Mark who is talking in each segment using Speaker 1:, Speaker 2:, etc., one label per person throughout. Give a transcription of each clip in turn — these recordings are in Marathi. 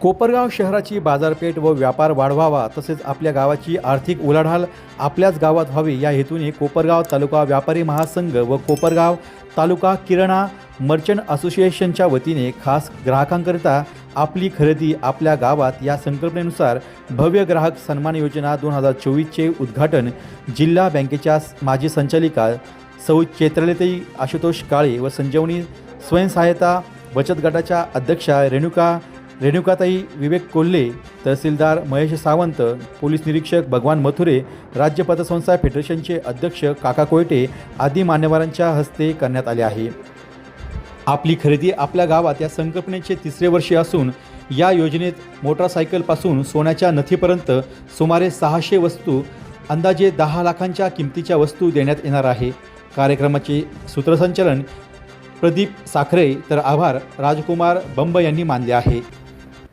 Speaker 1: कोपरगाव शहराची बाजारपेठ व व्यापार वाढवावा तसेच आपल्या गावाची आर्थिक उलाढाल आपल्याच गावात व्हावी या हेतूने कोपरगाव तालुका व्यापारी महासंघ व कोपरगाव तालुका किराणा मर्चंट असोसिएशनच्या वतीने खास ग्राहकांकरिता आपली खरेदी आपल्या गावात या संकल्पनेनुसार भव्य ग्राहक सन्मान योजना दोन हजार चोवीसचे उद्घाटन जिल्हा बँकेच्या माजी संचालिका सौ चैत्रलताई आशुतोष काळे व संजीवनी स्वयंसहायता बचत गटाच्या अध्यक्षा रेणुका रेणुकाताई विवेक कोल्हे तहसीलदार महेश सावंत पोलीस निरीक्षक भगवान मथुरे राज्य पतसंस्था फेडरेशनचे अध्यक्ष काका कोयटे आदी मान्यवरांच्या हस्ते करण्यात आले आहे. आपली खरेदी आपल्या गावात या संकल्पनेचे तिसरे वर्षी असून या योजनेत मोटारसायकलपासून सोन्याच्या नथीपर्यंत सुमारे सहाशे वस्तू अंदाजे दहा लाखांच्या किमतीच्या वस्तू देण्यात येणार आहे. कार्यक्रमाचे सूत्रसंचलन प्रदीप साखरे तर आभार. राजकुमार बंब यांनी मानले आहे.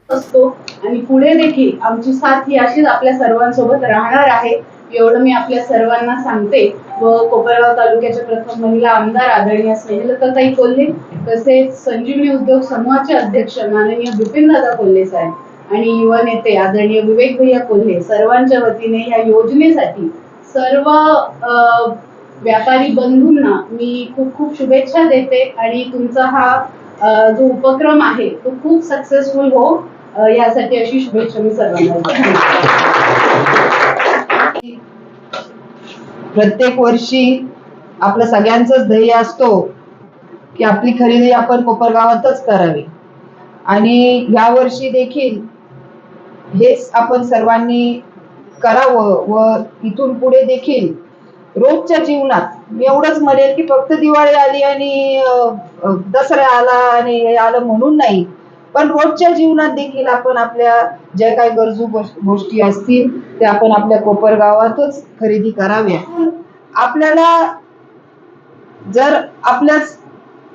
Speaker 2: असतो. आणि पुढे देखील आमची साथ ही अशीच आपल्या सर्वांसोबत राहणार आहे. एवढं मी आपल्या सर्वांना सांगते. व कोपरगाव तालुक्याच्या प्रथम महिला आमदार आदरणीय स्नेहलताई कोल्हे तसेच संजीवनी उद्योग समूहाचे अध्यक्ष माननीय बिपिनदादा कोल्हे साहेब आणि युवा नेते आदरणीय विवेक भैया कोल्हे सर्वांच्या वतीने या योजनेसाठी सर्व व्यापारी बंधूंना मी खूप खूप शुभेच्छा देते आणि तुमचा हा जो उपक्रम आहे तो खूप सक्सेसफुल हो. यासाठी अशी शुभेच्छा मी सर्वांना
Speaker 3: प्रत्येक वर्षी आपलं सगळ्यांचंच ध्येय असतो की आपली खरेदी आपण कोपरगावातच करावी. आणि या वर्षी देखील हेच आपण सर्वांनी करावं व इथून पुढे देखील रोजच्या जीवनात. एवढंच म्हणेल की फक्त दिवाळी आली आणि दसरा आला आणि आलं म्हणून नाही. पण रोजच्या जीवनात देखील आपण आपल्या ज्या काही गरजू गोष्टी असतील त्या आपण आपल्या कोपरगावातच खरेदी कराव्या. आपल्याला जर आपल्याच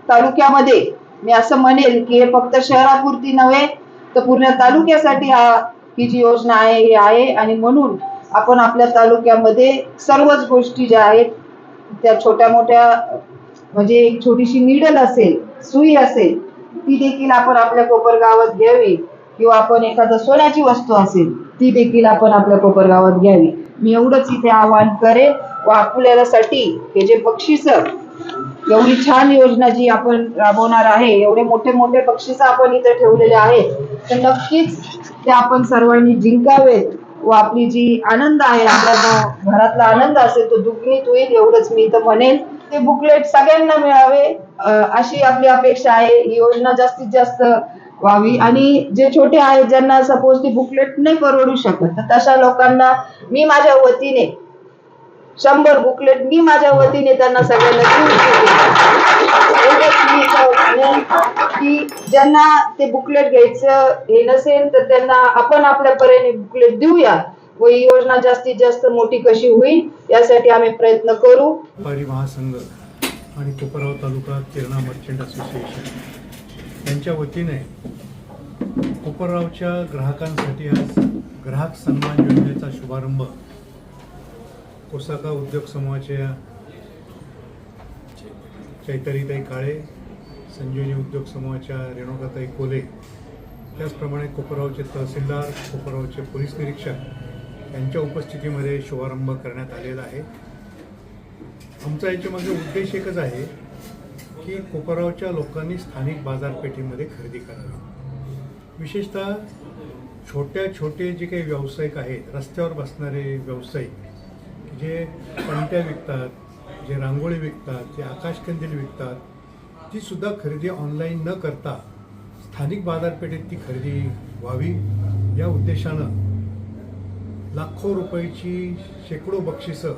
Speaker 3: तालुक्यामध्ये मी असं म्हणेल की हे फक्त शहरापुरती नव्हे तर पूर्ण तालुक्यासाठी हा ही जी योजना आहे ही आहे. आणि म्हणून आपण आपल्या तालुक्यामध्ये सर्वच गोष्टी ज्या आहेत त्या छोट्या मोठ्या म्हणजे एक छोटीशी निडल असेल सुई असेल ती देखील आपण आपल्या कोपरगावात घ्यावी. किंवा आपण एखादं सोन्याची वस्तू असेल ती देखील आपण आपल्या कोपरगावात घ्यावी. मी एवढंच इथे आवाहन करेन. व आपल्यासाठी हे जे बक्षीस एवढी छान योजना जी आपण राबवणार आहे एवढे मोठे मोठे बक्षीस आपण इथे ठेवलेले आहेत तर नक्कीच ते आपण सर्वांनी जिंकावेत. व आपली जी आनंद आहे आपल्या जो घरातला आनंद असेल तो दुग्नित होईल एवढंच मी तर म्हणेन. ते बुकलेट सगळ्यांना मिळावे अशी आपली अपेक्षा आहे. ही योजना जास्तीत जास्त व्हावी. आणि जे छोटे आहेत ज्यांना सपोज ती बुकलेट नाही परवडू शकत तर तशा लोकांना मी माझ्या वतीने शंभर बुकलेट मी माझ्या वतीने त्यांना सगळ्यांना देऊ की ज्यांना ते बुकलेट घ्यायचं हे नसेल तर त्यांना आपण आपल्या परीने बुकलेट देऊया व ही योजना जास्तीत जास्त मोठी कशी होईल यासाठी आम्ही प्रयत्न करू.
Speaker 4: महासंघ आणि कोपराव तालुका तेरणा मर्चंट असोसिएशन यांच्या वतीने कोपरगावच्या ग्राहकांसाठी आज ग्राहक सन्मान योजनेचा शुभारंभ कोसाका उद्योग समूहाच्या चैतरीताई काळे संजीवनी उद्योग समूहाच्या रेणुकाताई कोले त्याचप्रमाणे कोपरावचे तहसीलदार कोपरावचे पोलीस निरीक्षक यांच्या उपस्थितीमध्ये शुभारंभ करण्यात आलेला आहे. आमचा याच्यामध्ये उद्देश एकच आहे की कोपरावच्या लोकांनी स्थानिक बाजारपेठेमध्ये खरेदी करावी. विशेषतः छोट्या छोटे जे काही व्यावसायिक आहेत रस्त्यावर बसणारे व्यावसायिक जे पणत्या विकतात जे रांगोळी विकतात जे आकाशकंदील विकतात ती सुद्धा खरेदी ऑनलाईन न करता स्थानिक बाजारपेठेत ती खरेदी व्हावी. या उद्देशानं लाखो रुपयाची शेकडो बक्षिसं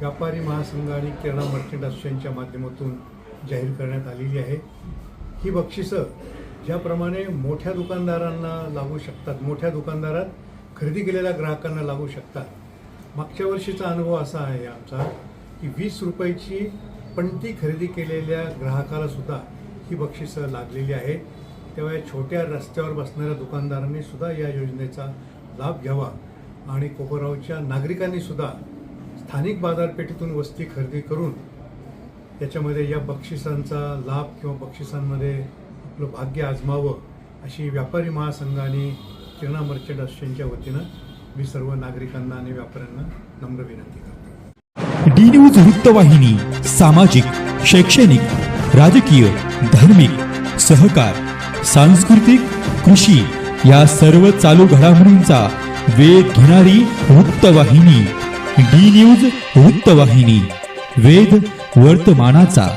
Speaker 4: व्यापारी महासंघ आणि किराणा मर्चंट असोसिएशनच्या माध्यमातून जाहीर करण्यात आलेली आहे ही बक्षिसं ज्याप्रमाणे मोठ्या दुकानदारांना लागू शकतात मोठ्या दुकानदारात खरेदी केलेल्या ग्राहकांना लागू शकतात मागच्या वर्षीचा अनुभव असा आहे आमचा की वीस रुपयाची पणती खरेदी केलेल्या ग्राहकाला सुद्धा ही बक्षिसं लागलेली आहेत. तेव्हा या छोट्या रस्त्यावर बसणाऱ्या दुकानदारांनी सुद्धा या योजनेचा लाभ घ्यावा आणि कोपरावच्या नागरिकांनी सुद्धा स्थानिक बाजारपेठेतून वस्ती खरेदी करून त्याच्यामध्ये या बक्षिसांचा लाभ किंवा बक्षिसांमध्ये आपलं भाग्य आजमावं अशी व्यापारी महासंघाने आणि किराणा मर्चंट असोसिएशनच्या वतीनं मी सर्व नागरिकांना आणि व्यापाऱ्यांना नम्र विनंती करतो.
Speaker 1: डी न्यूज वृत्तवाहिनी सामाजिक शैक्षणिक राजकीय धार्मिक सहकार सांस्कृतिक कृषी या सर्व चालू घडामोडींचा वेध घेणारी वृत्तवाहिनी डी न्यूज वृत्तवाहिनी वेध वर्तमानाचा.